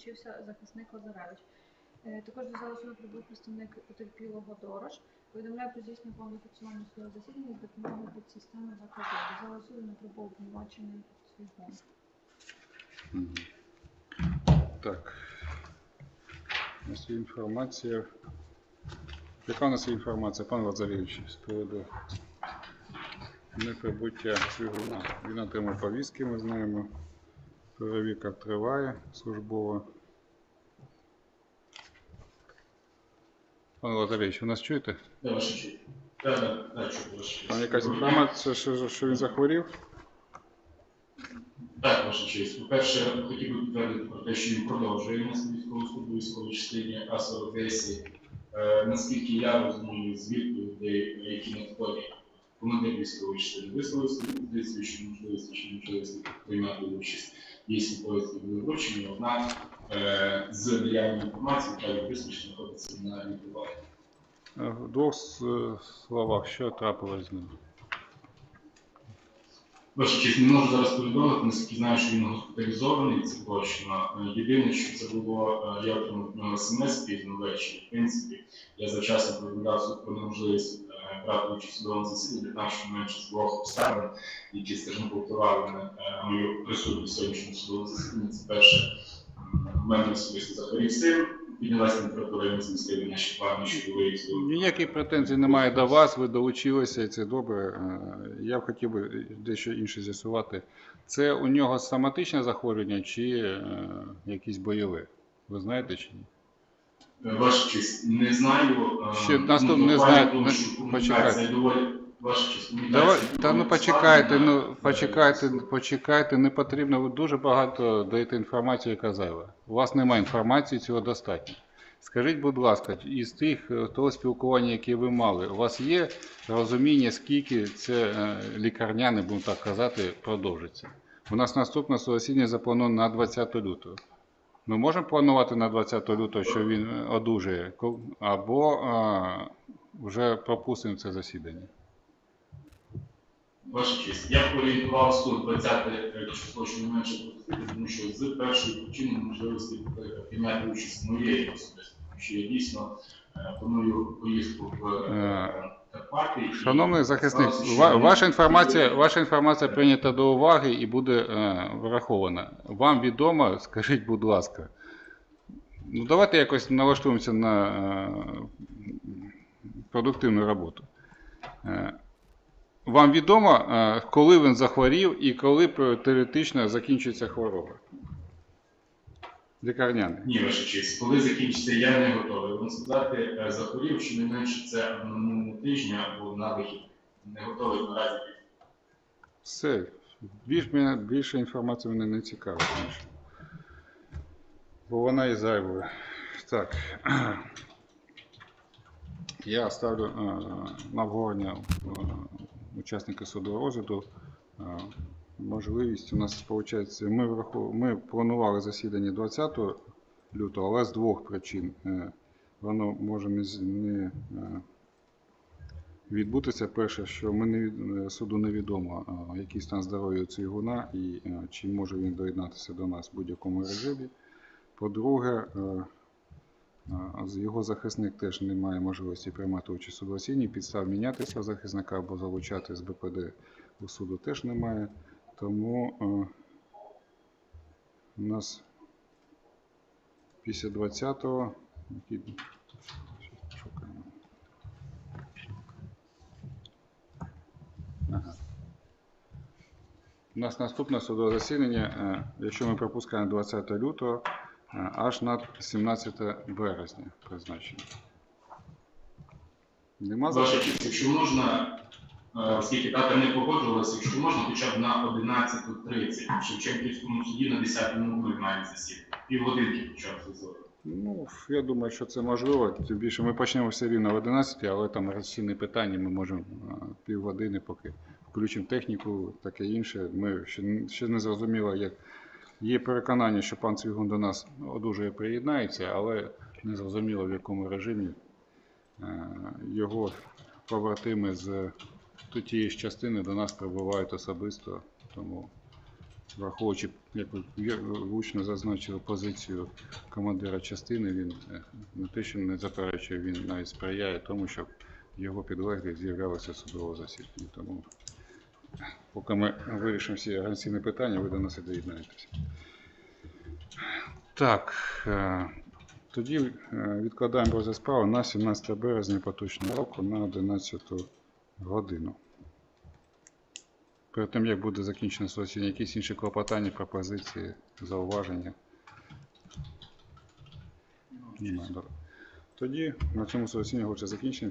долучився захисник Лазаревич. Е, Також до суду прибув представник потерпілого Дорош. Повідомляю про здійснення фіксування судового засідання з допомогою підсистеми закладу. До залу суду не прибув обвинувачений Цвігун. Так. У нас є інформація. Яка у нас є інформація, пан Лазаревич, з приводу неприбуття Швигуна? Він отримав повістки, ми знаємо. Перевірка триває службова. Пан Лазаревич, ви нас чуєте? Да, да, чую, ваша честь. Там якась інформація, що, що він захворів? Так, ваша честь. По-перше, хотів би підтвердити про те, що він продовжує нести військову службу у військовій частині АСО ВСі. Е, наскільки я розумію, з відповідей, які надходять, командир військової частини висловив свою позицію, що можливості чи можливості приймати участь дійсно поїздки були вручені, однак е, з наявної інформації та визначення знаходиться на лікуванні. В двох словах, що трапилось з ним? Ваша честь, не можу зараз повідомити, наскільки знаю, що він госпіталізований, це точно. Е, Єдине, що це було, е, я отримав смс пізно ввечері. В принципі, я завчасно повідомляв суд про неможливість брати участь у судовому засіданні, того, що менше з двох обставин, які, скажімо, на е, мою присутність сьогоднішньому судовому засіданні. Це перше, в мене особисто захворів син, піднялася температура. Ніяких претензій немає до вас, ви долучилися, і це добре. Е, Я б хотів би дещо інше з'ясувати. Це у нього соматичне захворювання чи е, якісь бойове? Ви знаєте чи ні? Е, Ваша честь, не знаю. е, Ще ну, не буквально знаю, тому, не- почекайте. доволі- Ваша честь, Давай, та ну почекайте, ну почекайте, почекайте, не потрібно. Ви дуже багато даєте інформації, яка зайва. У вас немає інформації, цього достатньо. Скажіть, будь ласка, із тих е, того спілкування, яке ви мали, у вас є розуміння, скільки це лікарняне, будемо так казати, продовжиться? У нас наступне засідання заплановано на 20 лютого. Ми можемо планувати на 20 лютого, що він е, одужає, або е, вже пропустимо це засідання. Ваша честь, я б орієнтував суд 20 число, що не менше пропустити, тому що з першої причини можливості е, прийняти участь моєї особисто, що я дійсно е, планую поїздку в е, Е, Шановний захисник, мені- ваша інформація, ваша інформація прийнята до уваги і буде е, врахована. Вам відомо, скажіть, будь ласка. Ну, давайте якось налаштуємося на е, продуктивну роботу. Е, вам відомо, е, коли він захворів і коли е, теоретично закінчиться хвороба? Лікарняний. Ні, ваша честь, коли закінчиться, я не готовий вам сказати. Е, Захворів, що не менше це на минулому тижні або на вихід. Не готовий наразі. Все. Більш мене, більше інформації мене не цікавить. Бо вона і зайвою. Так. Я ставлю е, на обговорення е, учасника судового розгляду. Можливість у нас виходить, ми, врахов- ми планували засідання 20 лютого, але з двох причин. Е, воно може не, е, відбутися. Перше, що ми не, е, суду невідомо, який стан здоров'я у Цвігуна і чи може він доєднатися до нас в будь-якому режимі. По-друге, його захисник теж не має можливості приймати участь у засіданні, підстав міняти свого захисника або залучати з БПД у суду теж немає. Тому у нас після 20-го, шукаємо. Ага. У нас наступне судове засідання, е, якщо ми пропускаємо 20 лютого, е, аж на 17 березня призначено. Нема Ваша честь, якщо можна, оскільки дата не погоджувалася, якщо можна, хоча б на 11.30 в Шевченківському суді на 10-му ми маємо засідання. Півгодинки хоча б зазору. Ну, я думаю, що це можливо. Тим більше ми почнемо все рівно в 11, але там розцінні питання ми можемо півгодини, поки включимо техніку, таке інше. Ми ще, ще не зрозуміло, як є переконання, що пан Цвігун до нас одужує приєднається, але не зрозуміло в якому режимі Е, його побратими з тієї ж частини до нас прибувають особисто, тому враховуючи, як ви влучно зазначили позицію командира частини, він е, не те, що не заперечує, він навіть сприяє тому, щоб його підлеглі з'являлися судового засідання. Тому поки ми вирішимо всі організаційні питання, ви до нас і доєднаєтеся. Так, е, тоді е, відкладаємо розгляд справи на 17 березня поточного року на 11 годину. Перед тим, як буде закінчено сьогодні, якісь інші клопотання, пропозиції, зауваження? Тоді на цьому сьогодні хоче закінчимо.